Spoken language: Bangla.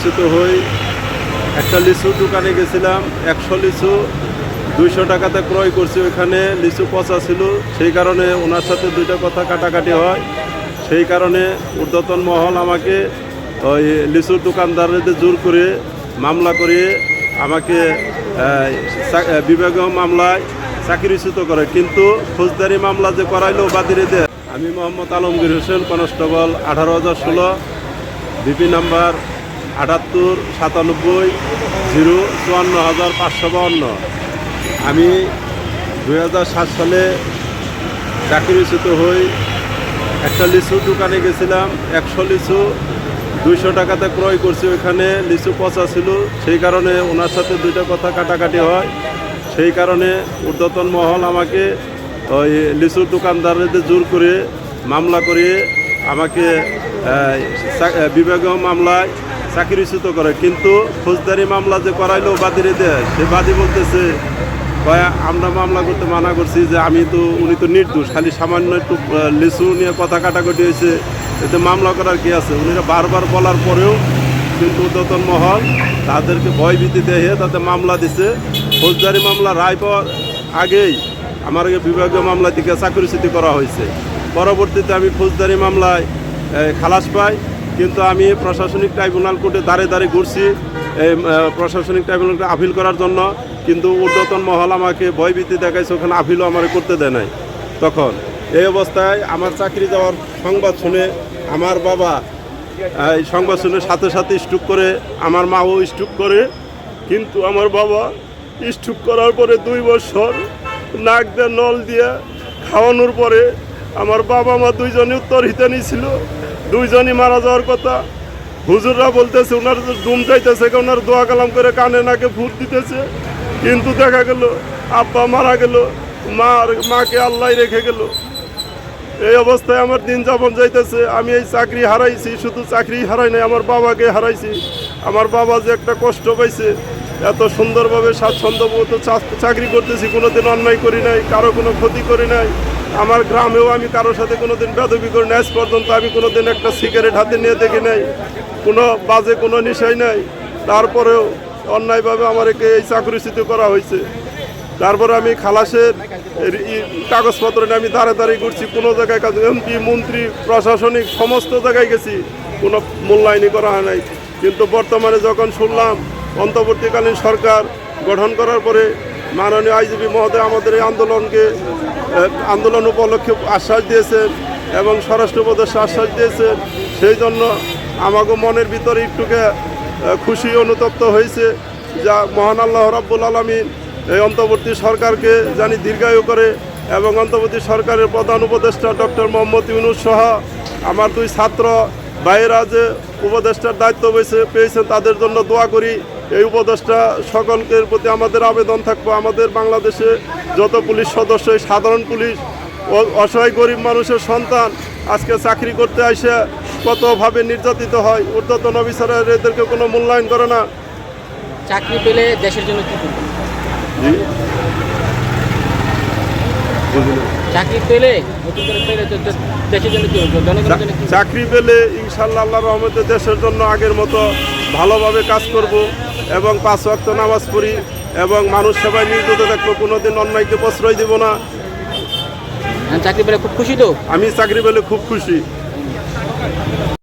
চাকরিচ্যুত হই। একটা লিচু দোকানে গেছিলাম, একশো লিচু, দুইশো টাকাতে ক্রয় করছি ওইখানে, লিচু পচা ছিল, সেই কারণে ওনার সাথে দুইটা কথা কাটাকাটি হয়। সেই কারণে ঊর্ধ্বতন মহল আমাকে ওই লিচুর দোকানদারদের জোর করে মামলা করে, আমাকে বিভাগীয় মামলায় চাকরিচ্যুত করে। কিন্তু ফৌজদারি মামলা যে করাইলো বাদিরে দেয় আমি মোহাম্মদ আলমগীর হোসেন, কনস্টেবল, আঠারো হাজার ষোলো বিপি নাম্বার আটাত্তর, সাতানব্বই, জিরো, চুয়ান্ন, হাজার পাঁচশো বাউন্ন। আমি দুই হাজার সাত সালে চাকরিচ্যুত হই। একটা লিচু দোকানে গেছিলাম, একশো লিচু। দুইশো টাকাতে ক্রয় করছি ওইখানে, লিচু পচা ছিল। সেই কারণে ওনার সাথে দুইটা কথা কাটাকাটি হয়। সেই কারণে ঊর্ধ্বতন মহল আমাকে ওই লিচুর দোকানদারদের জোর করে মামলা করে আমাকে বিভাগীয় মামলায় চাকরিচ্যুত করে। কিন্তু ফৌজদারি মামলা যে করাইলো বাদিরে দেয় সে বাদী বলতেছে, কয়, আমরা মামলা করতে মানা করছি যে আমি তো, উনি তো নির্দোষ। খালি সামান্য একটু লিচু নিয়ে কথা কাটাকাটি হয়েছে, এতে মামলা করার কি আছে? উনিরা বারবার বলার পরেও কিন্তু উদ্যতন মহল তাদেরকে ভয় ভয়ভীতি দেহে তাতে মামলা দিছে। ফৌজদারি মামলা রায় পাওয়ার আগেই আমার বিভাগীয় মামলা থেকে চাকরিচ্যুতি করা হয়েছে। পরবর্তীতে আমি ফৌজদারি মামলায় খালাস পাই। কিন্তু আমি প্রশাসনিক ট্রাইব্যুনাল কোর্টে দাঁড়ে দাঁড়ে ঘুরছি এই প্রশাসনিক ট্রাইব্যুনালকে আপিল করার জন্য। কিন্তু ঊর্ধ্বতন মহল আমাকে ভয়ভীতি দেখাইছে, ওখানে আপিলও আমার করতে দেয় নাই। তখন এই অবস্থায় আমার চাকরি যাওয়ার সংবাদ শুনে আমার বাবা এই সংবাদ শুনে সাথে সাথে স্টুক করে, আমার মাও স্টুক করে। কিন্তু আমার বাবা স্টুক করার পরে দুই বছর নাক দিয়ে নল দিয়ে খাওয়ানোর পরে আমার বাবা মা দুইজনে উত্তর হিতানি ছিল দুইজনই মারা যাওয়ার কথা। হুজুররা বলতেছে ওনার ডুম যাইতেছে ওনার দোয়া কালাম করে কানে নাকে ফুট দিতেছে। কিন্তু দেখা গেল, আব্বা মারা গেল মা মাকে আল্লাহ রেখে গেল। এই অবস্থায় আমার দিন যাপন যাইতেছে। আমি এই চাকরি হারাইছি, শুধু চাকরি হারাই নাই, আমার বাবাকে হারাইছি। আমার বাবা যে একটা কষ্ট পাইছে, এত সুন্দরভাবে স্বাচ্ছন্দ্যমতো চা- চাকরি করতেছি, কোনোদিন অন্যায় করি নাই, কারও কোনো ক্ষতি করি নাই। আমার গ্রামেও আমি কারোর সাথে কোনোদিন বেদবি করি না পর্যন্ত আমি কোনোদিন একটা সিগারেট হাতে নিয়ে দেখি নাই, কোনো বাজে কোনো নেশাই নাই। তারপরেও অন্যায়ভাবে আমার একে এই চাকরিচ্যুত করা হয়েছে। তারপরে আমি খালাসের কাগজপত্র নিয়ে আমি দাঁড়ে দাঁড়িয়ে ঘুরছি। কোনো জায়গায় কাজ এমপি, মন্ত্রী, প্রশাসনিক সমস্ত জায়গায় গেছি। কোনো মূল্যায়নই করা হয় নাই। কিন্তু বর্তমানে যখন শুনলাম, অন্তর্বর্তীকালীন সরকার গঠন করার পরে মাননীয় আইজিপি মহোদয় আমাদের এই আন্দোলনকে আন্দোলন উপলক্ষে আশ্বাস দিয়েছেন এবং স্বরাষ্ট্র উপদেষ্টা আশ্বাস দিয়েছেন। সেই জন্য আমাকে মনের ভিতরে একটুকে খুশি অনুতপ্ত হয়েছে যা মহান আল্লাহ রাব্বুল আলমিন এই অন্তর্বর্তী সরকারকে জানি দীর্ঘায়ু করে এবং অন্তর্বর্তী সরকারের প্রধান উপদেষ্টা ডক্টর মোহাম্মদ ইউনুস সহ আমার দুই ছাত্র ভাইয়েরা যে উপদেষ্টার দায়িত্ব পেয়েছে পেয়েছেন তাদের জন্য দোয়া করি। এই উপদেষ্টা সকলকের প্রতি আমাদের আবেদন থাকব। আমাদের বাংলাদেশে যত পুলিশ সদস্য সাধারণ পুলিশ অসহায় গরিব মানুষের সন্তান আজকে চাকরি করতে আসে কতভাবে নির্যাতিত হয় ঊর্ধ্বতন অফিসাররা এদেরকে কোনো মূল্যায়ন করে না। চাকরি পেলে দেশের জন্য কি চাকরি পেলে দেশের জন্য চাকরি পেলে ইনশাল্লাহ আল্লাহ রহমতে দেশের জন্য আগের মতো ভালোভাবে কাজ করব। এবং পাঁচ ওয়াক্ত নামাজ পড়ি এবং মানুষ সেবায় নিয়োজিত থাকব কোনোদিন অন্যায়কে প্রশ্রয় দিব না। হ্যাঁ, চাকরি পেলে খুব খুশি তো? আমি চাকরি পেলে খুব খুশি।